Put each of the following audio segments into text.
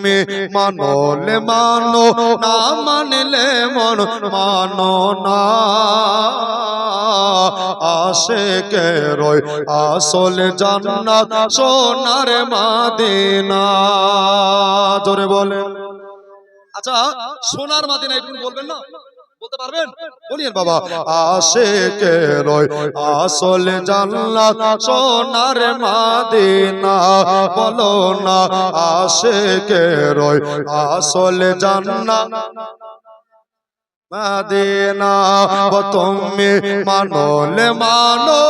তুমি মানলে মানো, না মানলে মন মানো না। আসে কে রয় আসল জান্নাত, সোনার মাদিনা। জোরে বলে আচ্ছা সোনার মাদিনা একটু বলবেন না? বলতে পারবেন? বলিয়েন বাবা। আসে কে রয় আসল জান্নাত সোনার মাদিনা। বলো না আসে কে রয় আসল জান্নাত মাদিনা। তুমি মানলে মানো।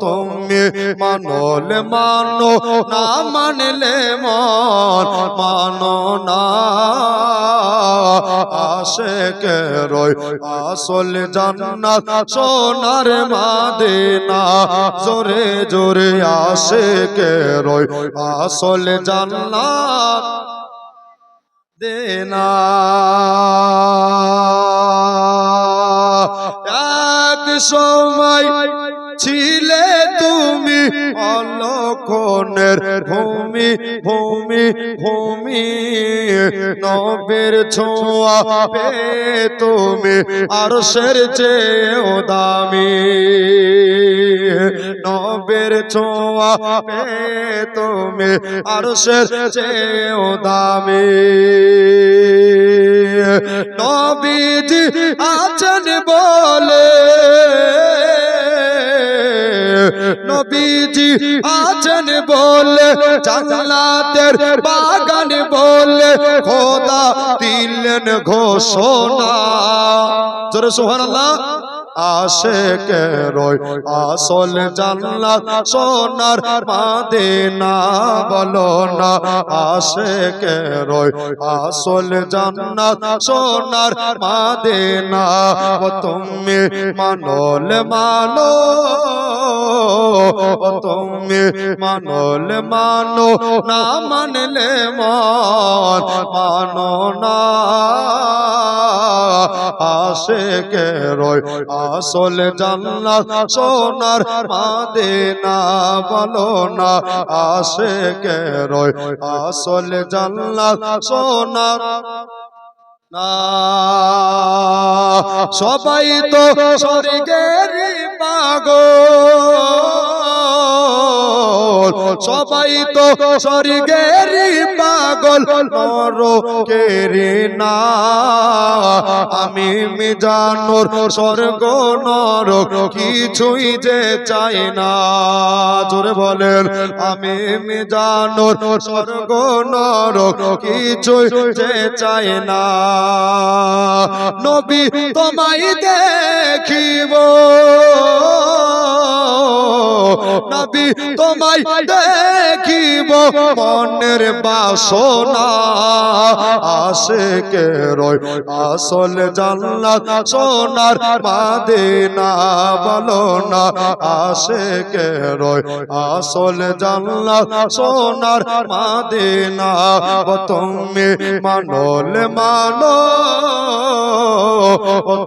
তুমি মানলে মানো। না মানলে মন মানো না। আসে কে রয় আসল জান্নাত সোনার মাদিনা। জোরে জোরে আসে কে রয় আসল জান্নাত দেনা। এক সময় ছিলে তুমি অলক্ষণের ভূমি ভূমি ভূমি। নবের ছোঁয়া পে তুমি আর সের চেয়েও দামি। নবের ছোঁয়া পে তুমি আর সের চেয়েও দামি। নবীজি আছেন বলে আছেন বলে জান্নাতের বাগান বলে খোদা দিলেন ঘোষণা। জোরে সুবহানাল্লাহ। আসে কে রয় আসল জান্নাত সোনার মাদিনা বলো না আসে কে রয় আসল জান্নাত সোনার মাদিনা। ও তুমি মানল মানো তুমি মানল মানো, না মানলে মন মানো না। আসে কে রয় আসল জান্নাত সোনার মাদিনা, বলো না আসে কে রয় আসল জান্নাত সোনার না সবাই তো স্বর্গের পাগল। সবাই তো স্বর্গের পাগল নরকেরি না। আমি মিজানোর স্বর্গ, নরক কিছুই যে চাই না। জোরে বলেন, আমি মিজানোর স্বর্গ, নরক কিছুই যে চাই না। নবী তোমায় দেখিব নবী তোমায় দেখিব, মনের বাসনা আসে কে রয়, আসল জান্নাত সোনার মাদিনা বলো না আসে কে রয়, আসল জান্নাত সোনার মাদিনা তুমি মানল মানো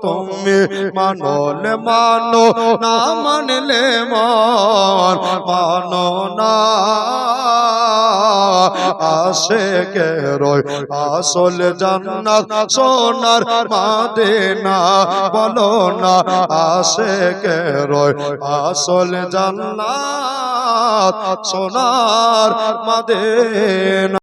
তুমি মানল মানো, না মানলে মন মানো না আসে কে রয় আসল জান্নাত। সোনার মাদিনা বলো না আসে কে রয় আসল জান্নাত। সোনার মাদিনা।